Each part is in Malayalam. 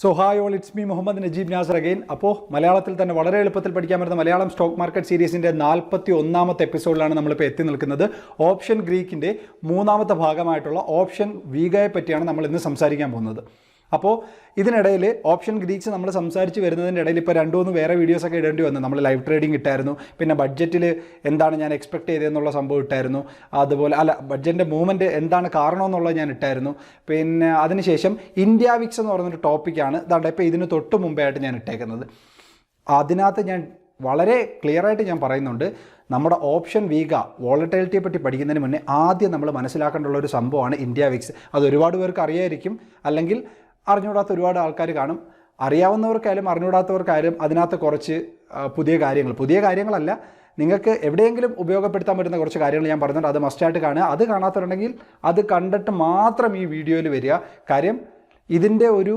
So hi all it's me Muhammad Najeeb Nasar again അപ്പോൾ മലയാളത്തിൽ തന്നെ വളരെ എളുപ്പത്തിൽ പഠിക്കാൻ പറ്റുന്ന മലയാളം സ്റ്റോക്ക് മാർക്കറ്റ് സീരീസിന്റെ നാൽപ്പത്തി ഒന്നാമത്തെ എപ്പിസോഡിലാണ് നമ്മളിപ്പോൾ എത്തി നിൽക്കുന്നത്. ഓപ്ഷൻ ഗ്രീക്കിന്റെ മൂന്നാമത്തെ ഭാഗമായിട്ടുള്ള ഓപ്ഷൻ വീഗയെ പറ്റിയാണ് നമ്മൾ ഇന്ന് സംസാരിക്കാൻ പോകുന്നത്. അപ്പോൾ ഇതിനിടയിൽ ഓപ്ഷൻ ഗ്രീക്സ് നമ്മൾ സംസാരിച്ച് വരുന്നതിന്റെ ഇടയിൽ ഇപ്പോൾ രണ്ടു മൂന്ന് വേറെ വീഡിയോസൊക്കെ ഇടേണ്ടി വന്നു. നമ്മൾ ലൈവ് ട്രേഡിംഗ് ഇട്ടായിരുന്നു. പിന്നെ ബഡ്ജറ്റിൽ എന്താണ് ഞാൻ എക്സ്പെക്ട് ചെയ്തതെന്നുള്ള സംഭവം ഇട്ടായിരുന്നു. അതുപോലെ അല്ല ബഡ്ജറ്റിന്റെ മൂവ്മെന്റ് എന്താണ് കാരണം എന്നുള്ളത് ഞാൻ ഇട്ടായിരുന്നു. പിന്നെ അതിനുശേഷം ഇന്ത്യ വിക്സ് എന്ന് പറയുന്നൊരു ടോപ്പിക്കാണ് ഇതാണ്ട് ഇപ്പോൾ ഇതിന് തൊട്ട് മുമ്പേ ആയിട്ട് ഞാൻ ഇട്ടേക്കുന്നത്. അതിനകത്ത് ഞാൻ വളരെ ക്ലിയറായിട്ട് ഞാൻ പറയുന്നുണ്ട്. നമ്മുടെ ഓപ്ഷൻ വീഗ വോളറ്റൈലിറ്റിയെ പറ്റി പഠിക്കുന്നതിന് മുന്നേ ആദ്യം നമ്മൾ മനസ്സിലാക്കേണ്ട ഒരു സംഭവമാണ് ഇന്ത്യ വിക്സ് അത് ഒരുപാട് പേർക്ക് അറിയായിരിക്കും. അല്ലെങ്കിൽ അറിഞ്ഞുകൂടാത്ത ഒരുപാട് ആൾക്കാർ കാണും. അറിയാവുന്നവർക്കായാലും അറിഞ്ഞുകൂടാത്തവർക്കായാലും അതിനകത്ത് കുറച്ച് പുതിയ കാര്യങ്ങൾ. പുതിയ കാര്യങ്ങളല്ല. നിങ്ങൾക്ക് എവിടെയെങ്കിലും ഉപയോഗപ്പെടുത്താൻ പറ്റുന്ന കുറച്ച് കാര്യങ്ങൾ ഞാൻ പറഞ്ഞിട്ടുണ്ട്. അത് മസ്റ്റായിട്ട് കാണുക. അത് കാണാത്തവരുണ്ടെങ്കിൽ അത് കണ്ടിട്ട് മാത്രം ഈ വീഡിയോയിൽ വരിക. കാര്യം ഇതിന്റെ ഒരു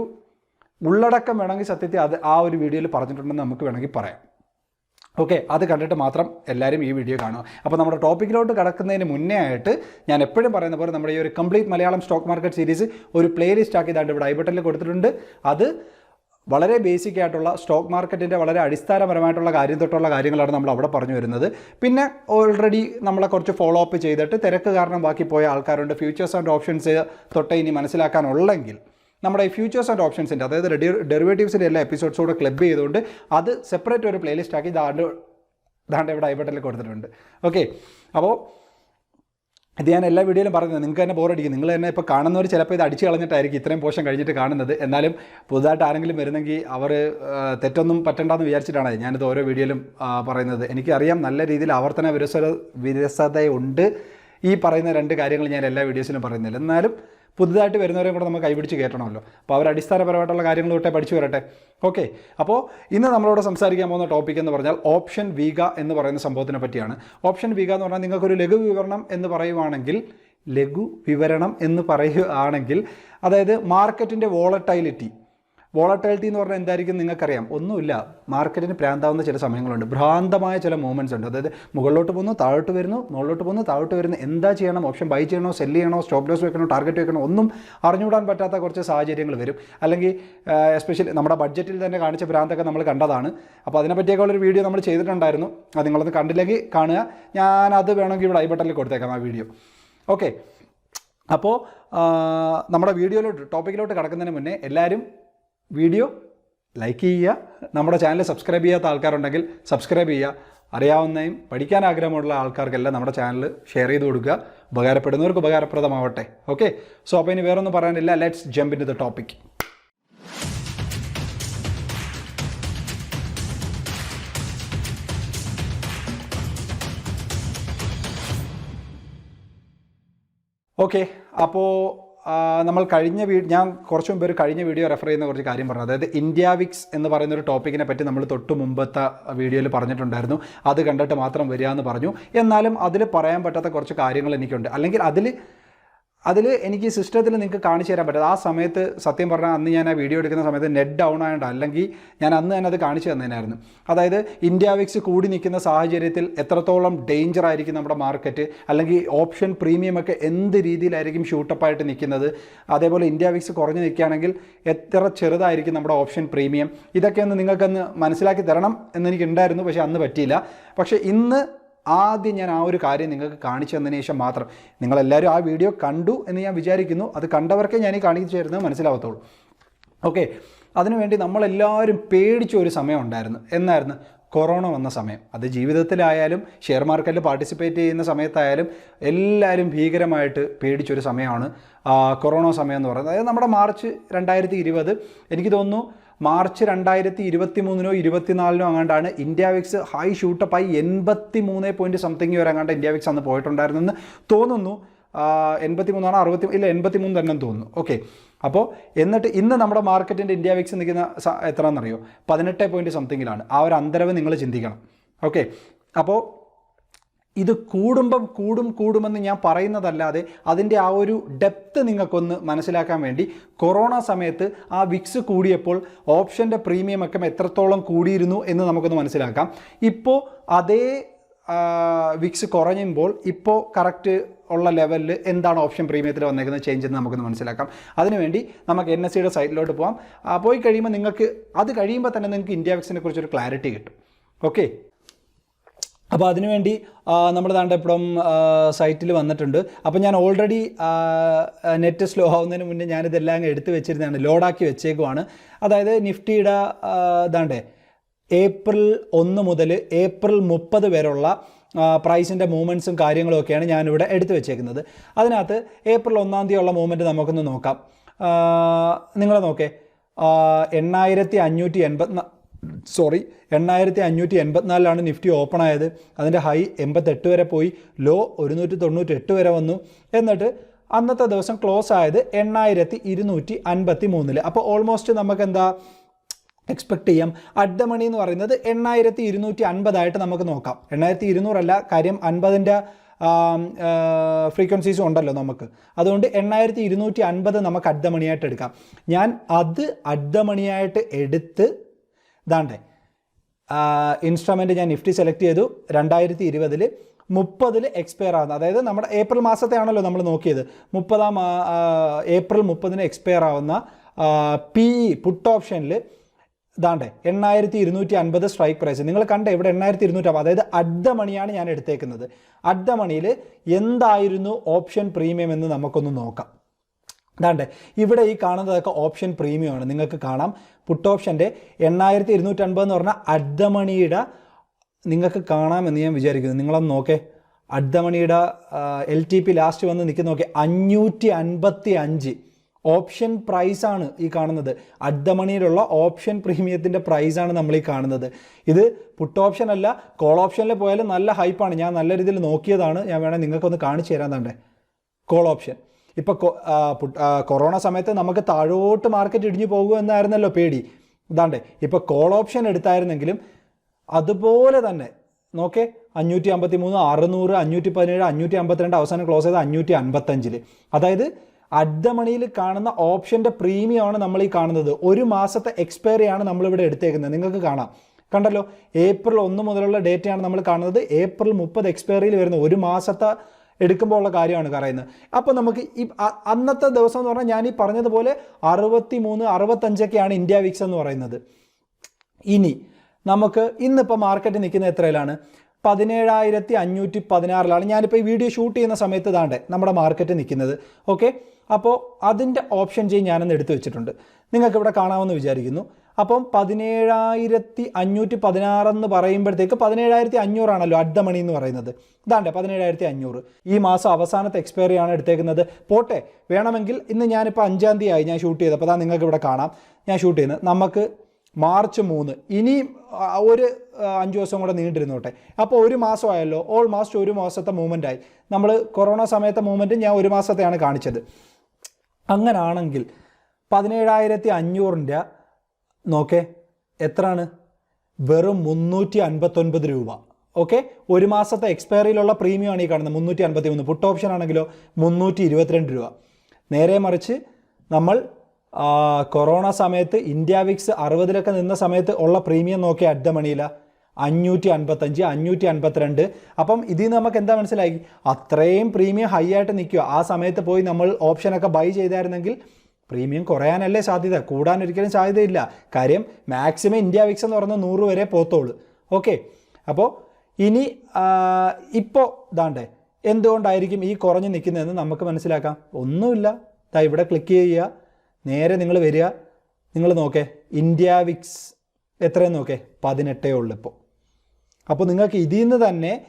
ഉള്ളടക്കം വേണമെങ്കിൽ സത്യത്തിൽ അത് ആ ഒരു വീഡിയോയിൽ പറഞ്ഞിട്ടുണ്ടെന്ന് നമുക്ക് വേണമെങ്കിൽ പറയാം. ഓക്കെ അത് കണ്ടിട്ട് മാത്രം എല്ലാവരും ഈ വീഡിയോ കാണുക. അപ്പോൾ നമ്മുടെ ടോപ്പിക്കിലോട്ട് കടക്കുന്നതിന് മുന്നേ ആയിട്ട് ഞാൻ എപ്പോഴും പറയുന്ന പോലെ നമ്മുടെ ഈ ഒരു complete Malayalam stock market series ഒരു പ്ലേലിസ്റ്റ് ആക്കി ഇവിടെ ഐ ബട്ടണിൽ കൊടുത്തിട്ടുണ്ട്. അത് വളരെ ബേസിക് ആയിട്ടുള്ള സ്റ്റോക്ക് മാർക്കറ്റിന്റെ വളരെ അടിസ്ഥാനപരമായിട്ടുള്ള കാര്യം തൊട്ടുള്ള കാര്യങ്ങളാണ് നമ്മൾ അവിടെ പറഞ്ഞു വരുന്നത്. പിന്നെ ഓൾറെഡി നമ്മളെ കുറച്ച് ഫോളോ അപ്പ് ചെയ്തിട്ട് തിരക്ക് കാരണം ബാക്കി പോയ ആൾക്കാരുണ്ട്. ഫ്യൂച്ചേഴ്സ് ആൻഡ് ഓപ്ഷൻസ് തൊട്ടേ ഇനി മനസ്സിലാക്കാനുള്ളെങ്കിൽ നമ്മുടെ ഫ്യൂച്ചേഴ്സ് ആൻഡ് ഓപ്ഷൻസിന്റെ അതായത് ഡെറിവേറ്റീവ്സിന്റെ എല്ലാ എപ്പിസോഡ്സോടെ ക്ലബ് ചെയ്തുകൊണ്ട് അത് സെപ്പറേറ്റ് ഒരു പ്ലേലിസ്റ്റ് ആക്കി ദാണ്ട് ദാണ്ട് ഇവിടെ ഐ ബട്ടണിൽ കൊടുത്തിട്ടുണ്ട്. ഓക്കെ അപ്പോൾ ഇത് ഞാൻ എല്ലാ വീഡിയോയിലും പറയുന്നത് നിങ്ങൾക്ക് തന്നെ ബോറടിക്കും നിങ്ങൾ തന്നെ ഇപ്പോൾ കാണുന്നവർ ചിലപ്പോൾ ഇത് അടിച്ച് കളഞ്ഞിട്ടായിരിക്കും ഇത്രയും പോഷൻ കഴിഞ്ഞിട്ട് കാണുന്നത്. എന്നാലും പുതുതായിട്ട് ആരെങ്കിലും വരുന്നെങ്കിൽ അവർ തെറ്റൊന്നും പറ്റണ്ടെന്ന് വിചാരിച്ചിട്ടാണ് ഞാനിത് ഓരോ വീഡിയോയിലും പറയുന്നത്. എനിക്കറിയാം നല്ല രീതിയിൽ ആവർത്തന വിരസ വിരസതയുണ്ട്. ഈ പറയുന്ന രണ്ട് കാര്യങ്ങൾ ഞാൻ എല്ലാ വീഡിയോസിലും പറയുന്നില്ല. എന്നാലും പുതുതായിട്ട് വരുന്നവരെയും കൂടെ നമുക്ക് കൈപിടിച്ച് കയറ്റണമല്ലോ. അപ്പോൾ അവർ അടിസ്ഥാനപരമായിട്ടുള്ള കാര്യങ്ങൾ തൊട്ടേ പഠിച്ചു വരട്ടെ. ഓക്കെ. അപ്പോൾ ഇന്ന് നമ്മളോട് സംസാരിക്കാൻ പോകുന്ന ടോപ്പിക് എന്ന് പറഞ്ഞാൽ ഓപ്ഷൻ വീഗ എന്ന് പറയുന്ന സംഭവത്തിനെ പറ്റിയാണ്. ഓപ്ഷൻ വീഗ എന്ന് പറഞ്ഞാൽ നിങ്ങൾക്കൊരു ലഘു വിവരണം എന്ന് പറയുവാണെങ്കിൽ ലഘു വിവരണം എന്ന് പറയുകയാണെങ്കിൽ അതായത് മാർക്കറ്റിന്റെ വോളട്ടൈലിറ്റി വോളട്ടൈലിറ്റി എന്ന് പറഞ്ഞാൽ എന്തായിരിക്കും നിങ്ങൾക്കറിയാം. ഒന്നുമില്ല മാർക്കറ്റിന് പ്രാന്താവുന്ന ചില സമയങ്ങളുണ്ട്. ഭ്രാന്തമായ ചില മൂവ്മെന്റ്സ് ഉണ്ട്. അതായത് മുകളിലോട്ട് പോകുന്നു താഴോട്ട് വരുന്നു മുകളിലോട്ട് പോകുന്നു താഴോട്ട് വരുന്നു. എന്താ ചെയ്യണം? ഓപ്ഷൻ ബൈ ചെയ്യണോ സെൽ ചെയ്യണോ സ്റ്റോപ്പ് ലോസ് വെക്കണോ ടാർഗറ്റ് വെക്കണോ ഒന്നും അറിഞ്ഞുകൂടാൻ പറ്റാത്ത കുറച്ച് സാഹചര്യങ്ങൾ വരും. അല്ലെങ്കിൽ എസ്പെഷ്യലി നമ്മുടെ ബഡ്ജറ്റിൽ തന്നെ കാണിച്ച ഭ്രാന്തൊക്കെ നമ്മൾ കണ്ടതാണ്. അപ്പോൾ അതിനെപ്പറ്റിയൊക്കെ ഉള്ളൊരു വീഡിയോ നമ്മൾ ചെയ്തിട്ടുണ്ടായിരുന്നു. അത് നിങ്ങളൊന്ന് കണ്ടില്ലെങ്കിൽ കാണുക. ഞാൻ അത് വേണമെങ്കിൽ ഇവിടെ ഐ ബട്ടണിൽ കൊടുത്തേക്കാം ആ വീഡിയോ ഓക്കെ അപ്പോൾ നമ്മുടെ വീഡിയോയിലോട്ട് ടോപ്പിക്കിലോട്ട് കടക്കുന്നതിന് മുന്നേ എല്ലാവരും വീഡിയോ ലൈക്ക് ചെയ്യുക. നമ്മുടെ ചാനൽ സബ്സ്ക്രൈബ് ചെയ്യാത്ത ആൾക്കാരുണ്ടെങ്കിൽ സബ്സ്ക്രൈബ് ചെയ്യുക. അറിയാവുന്നതും പഠിക്കാൻ ആഗ്രഹമുള്ള ആൾക്കാർക്കെല്ലാം നമ്മുടെ ചാനൽ ഷെയർ ചെയ്ത് കൊടുക്കുക. ഉപകാരപ്പെടുന്നവർക്ക് ഉപകാരപ്രദമാവട്ടെ. ഓക്കെ സോ അപ്പോൾ ഇനി വേറൊന്നും പറയാനില്ല. Let's jump in the topic okay അപ്പോൾ നമ്മൾ കഴിഞ്ഞ വീ ഞാൻ കുറച്ച് മുമ്പ് ഒരു കഴിഞ്ഞ വീഡിയോ റെഫർ ചെയ്യുന്ന കുറച്ച് കാര്യം പറഞ്ഞു. അതായത് ഇന്ത്യ വിക്സ് എന്ന് പറയുന്ന ഒരു ടോപ്പിക്കിനെ പറ്റി നമ്മൾ തൊട്ട് മുമ്പത്തെ വീഡിയോയിൽ പറഞ്ഞിട്ടുണ്ടായിരുന്നു. അത് കണ്ടിട്ട് മാത്രം വരിക എന്ന് പറഞ്ഞു. എന്നാലും അതിൽ പറയാൻ പറ്റാത്ത കുറച്ച് കാര്യങ്ങൾ എനിക്കുണ്ട്. അല്ലെങ്കിൽ അതിൽ അതിൽ എനിക്ക് സിസ്റ്റത്തിൽ നിങ്ങൾക്ക് കാണിച്ചു തരാൻ പറ്റും. ആ സമയത്ത് സത്യം പറഞ്ഞാൽ അന്ന് ഞാൻ ആ വീഡിയോ എടുക്കുന്ന സമയത്ത് നെറ്റ് ഡൗൺ ആയതുകൊണ്ട് അല്ലെങ്കിൽ ഞാൻ അന്ന് തന്നെ അത് കാണിച്ചു തന്നതിനായിരുന്നു അതായത് ഇന്ത്യ വിക്സ് കൂടി നിൽക്കുന്ന സാഹചര്യത്തിൽ എത്രത്തോളം ഡേഞ്ചർ ആയിരിക്കും നമ്മുടെ മാർക്കറ്റ് അല്ലെങ്കിൽ ഓപ്ഷൻ പ്രീമിയം ഒക്കെ എന്ത് രീതിയിലായിരിക്കും ഷൂട്ടപ്പായിട്ട് നിൽക്കുന്നത് അതേപോലെ ഇന്ത്യ വിക്സ് കുറഞ്ഞു നിൽക്കുകയാണെങ്കിൽ എത്ര ചെറുതായിരിക്കും നമ്മുടെ ഓപ്ഷൻ പ്രീമിയം ഇതൊക്കെ ഒന്ന് നിങ്ങൾക്കൊന്ന് മനസ്സിലാക്കി തരണം എന്നെനിക്കുണ്ടായിരുന്നു പക്ഷേ അന്ന് പറ്റിയില്ല. പക്ഷേ ഇന്ന് ആദ്യം ഞാൻ ആ ഒരു കാര്യം നിങ്ങൾക്ക് കാണിച്ചു തന്നതിന് ശേഷം മാത്രം. നിങ്ങളെല്ലാവരും ആ വീഡിയോ കണ്ടു എന്ന് ഞാൻ വിചാരിക്കുന്നു. അത് കണ്ടവർക്കേ ഞാൻ ഈ കാണിച്ചു തരുന്നത് മനസ്സിലാവത്തുള്ളൂ. ഓക്കെ. അതിനുവേണ്ടി നമ്മളെല്ലാവരും പേടിച്ച ഒരു സമയം ഉണ്ടായിരുന്നു. എന്നായിരുന്നു? കൊറോണ വന്ന സമയം. അത് ജീവിതത്തിലായാലും ഷെയർ മാർക്കറ്റിൽ പാർട്ടിസിപ്പേറ്റ് ചെയ്യുന്ന സമയത്തായാലും എല്ലാവരും ഭീകരമായിട്ട് പേടിച്ചൊരു സമയമാണ്. കൊറോണ സമയം എന്ന് പറയുന്നത്. അതായത് നമ്മുടെ മാർച്ച് രണ്ടായിരത്തി ഇരുപത്. എനിക്ക് തോന്നുന്നു മാർച്ച് രണ്ടായിരത്തി ഇരുപത്തി മൂന്നിനോ ഇരുപത്തിനാലിനോ അങ്ങാണ്ടാണ് ഇന്ത്യ വിക്സ് ഹൈ ഷൂട്ടപ്പായി എൺപത്തി മൂന്ന് പോയിന്റ് സംതിങ് വരെ അങ്ങാണ്ട് ഇന്ത്യ വിക്സ് അന്ന് പോയിട്ടുണ്ടായിരുന്നെന്ന് തോന്നുന്നു. എൺപത്തി മൂന്നാണ് അറുപത്തി ഇല്ല എൺപത്തി മൂന്ന് തന്നെ തോന്നുന്നു. ഓക്കെ. അപ്പോൾ എന്നിട്ട് ഇന്ന് നമ്മുടെ മാർക്കറ്റിന്റെ ഇന്ത്യ വിക്സ് നിൽക്കുന്ന എത്രയാണെന്നറിയോ? പതിനെട്ട് പോയിന്റ് സംതിങ്ങിലാണ്. ആ ഒരു അന്തരവ് നിങ്ങൾ ചിന്തിക്കണം. ഓക്കെ. അപ്പോൾ ഇത് കൂടുമ്പം കൂടും കൂടുമെന്ന് ഞാൻ പറയുന്നതല്ലാതെ അതിന്റെ ആ ഒരു ഡെപ്ത് നിങ്ങൾക്കൊന്ന് മനസ്സിലാക്കാൻ വേണ്ടി കൊറോണ സമയത്ത് ആ വിക്സ് കൂടിയപ്പോൾ ഓപ്ഷന്റെ പ്രീമിയം ഒക്കെ എത്രത്തോളം കൂടിയിരുന്നു എന്ന് നമുക്കൊന്ന് മനസ്സിലാക്കാം. ഇപ്പോൾ അതേ വിക്സ് കുറഞ്ഞുമ്പോൾ ഇപ്പോൾ കറക്റ്റ് ഉള്ള ലെവലിൽ എന്താണ് ഓപ്ഷൻ പ്രീമിയത്തിൽ വന്നേക്കുന്ന ചേഞ്ച് എന്ന് നമുക്കൊന്ന് മനസ്സിലാക്കാം. അതിനുവേണ്ടി നമുക്ക് എൻ എസ് സിയുടെ സൈറ്റിലോട്ട് പോകാം പോയി കഴിയുമ്പോൾ നിങ്ങൾക്ക് അത് കഴിയുമ്പോൾ തന്നെ നിങ്ങൾക്ക് ഇന്ത്യ വിക്സിനെ കുറിച്ചൊരു ക്ലാരിറ്റി കിട്ടും. ഓക്കെ അപ്പോൾ അതിനുവേണ്ടി നമ്മൾ താണ്ട ഇപ്പം സൈറ്റിൽ വന്നിട്ടുണ്ട്. അപ്പോൾ ഞാൻ ഓൾറെഡി നെറ്റ് സ്ലോ ആവുന്നതിന് മുന്നേ ഞാനിതെല്ലാം എടുത്ത് വെച്ചിരുന്നതാണ് ലോഡാക്കി വെച്ചേക്കുവാണ്. അതായത് നിഫ്റ്റിയുടെ ഇതാണ്ടേ ഏപ്രിൽ ഒന്ന് മുതൽ ഏപ്രിൽ മുപ്പത് വരെയുള്ള പ്രൈസിന്റെ മൂവ്മെന്റ്സും കാര്യങ്ങളും ഒക്കെയാണ് ഞാനിവിടെ എടുത്തു വെച്ചേക്കുന്നത്. അതിനകത്ത് ഏപ്രിൽ ഒന്നാം തീയതി ഉള്ള മൂവ്മെന്റ് നമുക്കൊന്ന് നോക്കാം. നിങ്ങൾ നോക്കേ. എണ്ണായിരത്തി അഞ്ഞൂറ്റി എൺപത്തി സോറി എണ്ണായിരത്തി അഞ്ഞൂറ്റി എൺപത്തിനാലിലാണ് നിഫ്റ്റി ഓപ്പൺ ആയത് അതിന്റെ ഹൈ എൺപത്തെട്ട് വരെ പോയി ലോ ഒരുന്നൂറ്റി തൊണ്ണൂറ്റെട്ട് വരെ വന്നു. എന്നിട്ട് അന്നത്തെ ദിവസം ക്ലോസ് ആയത് എണ്ണായിരത്തി ഇരുന്നൂറ്റി അൻപത്തി മൂന്നിൽ അപ്പോൾ ഓൾമോസ്റ്റ് നമുക്ക് എന്താ എക്സ്പെക്ട് ചെയ്യാം? അഡ്ഡ മണി എന്ന് പറയുന്നത് എണ്ണായിരത്തി ഇരുന്നൂറ്റി അൻപതായിട്ട് നമുക്ക് നോക്കാം. എണ്ണായിരത്തി ഇരുന്നൂറല്ല കാര്യം അൻപതിന്റെ ഫ്രീക്വൻസീസും ഉണ്ടല്ലോ നമുക്ക്. അതുകൊണ്ട് എണ്ണായിരത്തി ഇരുന്നൂറ്റി അൻപത് നമുക്ക് അഡ്ഡമണിയായിട്ട് എടുക്കാം. ഞാൻ അത് അഡ്ഡമണിയായിട്ട് എടുത്ത് ഇതാണ്ടേ ഇൻസ്ട്രുമെന്റ് ഞാൻ നിഫ്റ്റി സെലക്ട് ചെയ്തു. രണ്ടായിരത്തി ഇരുപതിൽ മുപ്പതിൽ എക്സ്പയർ ആവുന്നത്. അതായത് നമ്മുടെ ഏപ്രിൽ മാസത്തെ ആണല്ലോ നമ്മൾ നോക്കിയത്. മുപ്പതാം ഏപ്രിൽ മുപ്പതിന് എക്സ്പയർ ആവുന്ന പി ഇ പുട്ട് ഓപ്ഷനിൽ ഇതാണ്ട് എണ്ണായിരത്തി ഇരുന്നൂറ്റി അൻപത് സ്ട്രൈക്ക് പ്രൈസ് നിങ്ങൾ കണ്ട ഇവിടെ എണ്ണായിരത്തി ഇരുന്നൂറ്റി അതായത് അഡ്ഡ മണിയാണ് ഞാൻ എടുത്തേക്കുന്നത്. അഡ്ഡ മണിയിൽ എന്തായിരുന്നു ഓപ്ഷൻ പ്രീമിയം എന്ന് നമുക്കൊന്ന് നോക്കാം. ഇതാണ്ട് ഇവിടെ ഈ കാണുന്നതൊക്കെ ഓപ്ഷൻ പ്രീമിയം ആണ്. നിങ്ങൾക്ക് കാണാം. പുട്ട് ഓപ്ഷന്റെ എണ്ണായിരത്തി ഇരുന്നൂറ്റൻപത് എന്ന് പറഞ്ഞാൽ അഡ്ദമണിയുടെ നിങ്ങൾക്ക് കാണാമെന്ന് ഞാൻ വിചാരിക്കുന്നു. നിങ്ങളൊന്ന് നോക്കേ. അഡ്ദമണിയുടെ എൽ ടി പി ലാസ്റ്റ് വന്ന് നിൽക്കുന്ന നോക്കേ അഞ്ഞൂറ്റി അൻപത്തി അഞ്ച് ഓപ്ഷൻ പ്രൈസാണ് ഈ കാണുന്നത്. അഡ്ദമണിയിലുള്ള ഓപ്ഷൻ പ്രീമിയത്തിന്റെ പ്രൈസാണ് നമ്മൾ ഈ കാണുന്നത്. ഇത് പുട്ട് ഓപ്ഷൻ അല്ല കോൾ ഓപ്ഷനിൽ പോയാലും നല്ല ഹൈപ്പാണ് ഞാൻ നല്ല രീതിയിൽ നോക്കിയതാണ്. ഞാൻ വേണമെങ്കിൽ നിങ്ങൾക്കൊന്ന് കാണിച്ചു തരാൻ തണ്ടേ. കോൾ ഓപ്ഷൻ ഇപ്പോൾ കൊറോണ സമയത്ത് നമുക്ക് താഴോട്ട് മാർക്കറ്റ് ഇടിഞ്ഞു പോകുമോ എന്നായിരുന്നല്ലോ പേടി. ഇതാണ്ട് ഇപ്പോൾ കോൾ ഓപ്ഷൻ എടുത്തായിരുന്നെങ്കിലും അതുപോലെ തന്നെ നോക്കേ അഞ്ഞൂറ്റി അമ്പത്തി മൂന്ന് അറുന്നൂറ് അഞ്ഞൂറ്റി പതിനേഴ് അഞ്ഞൂറ്റി അമ്പത്തിരണ്ട് അവസാനം ക്ലോസ് ചെയ്ത അഞ്ഞൂറ്റി അൻപത്തഞ്ചിൽ അതായത് അഡ്ഡമണിയിൽ കാണുന്ന ഓപ്ഷന്റെ പ്രീമിയമാണ് നമ്മൾ ഈ കാണുന്നത്. ഒരു മാസത്തെ എക്സ്പയറി ആണ് നമ്മളിവിടെ എടുത്തേക്കുന്നത്. നിങ്ങൾക്ക് കാണാം. കണ്ടല്ലോ ഏപ്രിൽ ഒന്ന് മുതലുള്ള ഡേറ്റയാണ് നമ്മൾ കാണുന്നത്. ഏപ്രിൽ മുപ്പത് എക്സ്പയറിയിൽ വരുന്ന ഒരു മാസത്തെ എടുക്കുമ്പോൾ ഉള്ള കാര്യമാണ് പറയുന്നത്. അപ്പോൾ നമുക്ക് ഈ അന്നത്തെ ദിവസം എന്ന് പറഞ്ഞാൽ ഞാൻ ഈ പറഞ്ഞതുപോലെ അറുപത്തി മൂന്ന് അറുപത്തഞ്ചൊക്കെയാണ് ഇന്ത്യ വിക്സ് എന്ന് പറയുന്നത്. ഇനി നമുക്ക് ഇന്നിപ്പോൾ മാർക്കറ്റ് നിൽക്കുന്ന എത്രയിലാണ്? പതിനേഴായിരത്തി അഞ്ഞൂറ്റി പതിനാറിലാണ് ഞാനിപ്പോൾ ഈ വീഡിയോ ഷൂട്ട് ചെയ്യുന്ന സമയത്ത് താണ്ടെ നമ്മുടെ മാർക്കറ്റ് നിൽക്കുന്നത്. ഓക്കെ അപ്പോൾ അതിന്റെ ഓപ്ഷൻ ചെയ്ത് ഞാനൊന്ന് എടുത്തു വെച്ചിട്ടുണ്ട്. നിങ്ങൾക്ക് ഇവിടെ കാണാമെന്ന് വിചാരിക്കുന്നു. അപ്പം പതിനേഴായിരത്തി അഞ്ഞൂറ്റി പതിനാറെന്ന് പറയുമ്പോഴത്തേക്ക് പതിനേഴായിരത്തി അഞ്ഞൂറാണല്ലോ അഡ്ഡ മണി എന്ന് പറയുന്നത്. ഇതാണ്ടേ പതിനേഴായിരത്തി അഞ്ഞൂറ് ഈ മാസം അവസാനത്തെ എക്സ്പയറി ആണ് എടുത്തേക്കുന്നത്. പോട്ടെ വേണമെങ്കിൽ ഇന്ന് ഞാനിപ്പോൾ അഞ്ചാം തീയതി ആയി ഞാൻ ഷൂട്ട് ചെയ്തപ്പോൾ അതാ നിങ്ങൾക്ക് ഇവിടെ കാണാം. ഞാൻ ഷൂട്ട് ചെയ്യുന്നത്. നമുക്ക് മാർച്ച് മൂന്ന്. ഇനി ഒരു അഞ്ച് ദിവസം കൂടെ നീണ്ടിരുന്നോട്ടെ. അപ്പോൾ ഒരു മാസമായല്ലോ. ഓൾമോസ്റ്റ് ഒരു മാസത്തെ മൂവ്മെന്റ് ആയി. നമ്മൾ കൊറോണ സമയത്തെ മൂവ്മെന്റ് ഞാൻ ഒരു മാസത്തെയാണ് കാണിച്ചത്. അങ്ങനാണെങ്കിൽ പതിനേഴായിരത്തി അഞ്ഞൂറിന്റെ നോക്കേ എത്രയാണ് വെറും മുന്നൂറ്റി അൻപത്തൊൻപത് രൂപ. ഓക്കെ? ഒരു മാസത്തെ എക്സ്പയറിയിലുള്ള പ്രീമിയം ആണ് ഈ കാണുന്നത്. മുന്നൂറ്റി അൻപത്തി മൂന്ന് പുട്ട് ഓപ്ഷൻ ആണെങ്കിലോ മുന്നൂറ്റി ഇരുപത്തിരണ്ട് രൂപ. നേരെ മറിച്ച് നമ്മൾ കൊറോണ സമയത്ത് ഇന്ത്യ വിക്സ് അറുപതിലൊക്കെ നിന്ന സമയത്ത് ഉള്ള പ്രീമിയം നോക്കിയ അഡ്ഡ മണിയില. അഞ്ഞൂറ്റി അൻപത്തഞ്ച് അഞ്ഞൂറ്റി അൻപത്തിരണ്ട് അപ്പം ഇതിൽ നിന്ന് നമുക്ക് എന്താ മനസ്സിലായി? അത്രയും പ്രീമിയം ഹൈ ആയിട്ട് നിൽക്കുക. ആ സമയത്ത് പോയി നമ്മൾ ഓപ്ഷനൊക്കെ ബൈ ചെയ്തായിരുന്നെങ്കിൽ പ്രീമിയം കുറയാനല്ലേ സാധ്യത? കൂടാൻ ഒരിക്കലും സാധ്യതയില്ല. കാര്യം മാക്സിമം ഇന്ത്യ വിക്സ് എന്ന് പറഞ്ഞാൽ നൂറ് വരെ പോത്തോളൂ ഓക്കെ. അപ്പോൾ ഇനി ഇപ്പോൾ ഇതാണ്ടേ എന്തുകൊണ്ടായിരിക്കും ഈ കുറഞ്ഞ് നിൽക്കുന്നതെന്ന് നമുക്ക് മനസ്സിലാക്കാം. ഒന്നുമില്ല. ദാ ഇവിടെ ക്ലിക്ക് ചെയ്യുക. നേരെ നിങ്ങൾ വരിക. നിങ്ങൾ നോക്കേ ഇന്ത്യ വിക്സ് എത്രയെന്ന് നോക്കേ പതിനെട്ടേ ഉള്ളൂ ഇപ്പോൾ അപ്പോൾ നിങ്ങൾക്ക് ഇതിൽ നിന്ന് തന്നെ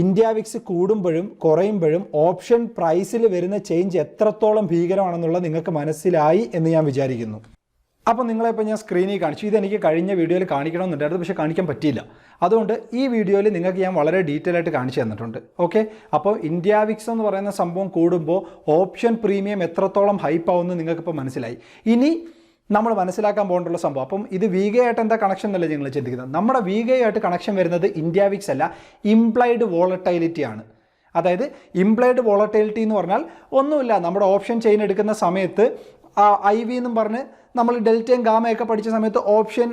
ഇന്ത്യ വിക്സ് കൂടുമ്പോഴും കുറയുമ്പോഴും ഓപ്ഷൻ പ്രൈസിൽ വരുന്ന ചേഞ്ച് എത്രത്തോളം ഭീകരമാണെന്നുള്ളത് നിങ്ങൾക്ക് മനസ്സിലായി എന്ന് ഞാൻ വിചാരിക്കുന്നു. അപ്പോൾ നിങ്ങളിപ്പോൾ ഞാൻ സ്ക്രീനിൽ കാണിച്ചു. ഇതെനിക്ക് കഴിഞ്ഞ വീഡിയോയിൽ കാണിക്കണമെന്നുണ്ടായിരുന്നു പക്ഷേ കാണിക്കാൻ പറ്റിയില്ല. അതുകൊണ്ട് ഈ വീഡിയോയിൽ നിങ്ങൾക്ക് ഞാൻ വളരെ ഡീറ്റെയിൽ ആയിട്ട് കാണിച്ചു തന്നിട്ടുണ്ട്. ഓക്കെ? അപ്പോൾ ഇന്ത്യ വിക്സ് എന്ന് പറയുന്ന സംഭവം കൂടുമ്പോൾ ഓപ്ഷൻ പ്രീമിയം എത്രത്തോളം ഹൈപ്പ് ആവുമെന്ന് നിങ്ങൾക്കിപ്പോൾ മനസ്സിലായി. ഇനി നമ്മൾ മനസ്സിലാക്കാൻ പോകേണ്ടുള്ള സംഭവം. അപ്പം ഇത് വീഗയായിട്ട് എന്താ കണക്ഷൻ എന്നല്ലേ നിങ്ങൾ ചിന്തിക്കുന്നത്? നമ്മുടെ വീഗയായിട്ട് കണക്ഷൻ വരുന്നത് ഇന്ത്യ വിക്സ് അല്ല ഇംപ്ലൈഡ് വോളറ്റൈലിറ്റി ആണ്. അതായത് ഇംപ്ലൈഡ് വോളറ്റൈലിറ്റി എന്ന് പറഞ്ഞാൽ ഒന്നുമില്ല നമ്മുടെ ഓപ്ഷൻ ചെയിൻ എടുക്കുന്ന സമയത്ത് ഐ വി എന്നും പറഞ്ഞ് നമ്മൾ ഡെൽറ്റയും ഗാമയൊക്കെ പഠിച്ച സമയത്ത് ഓപ്ഷൻ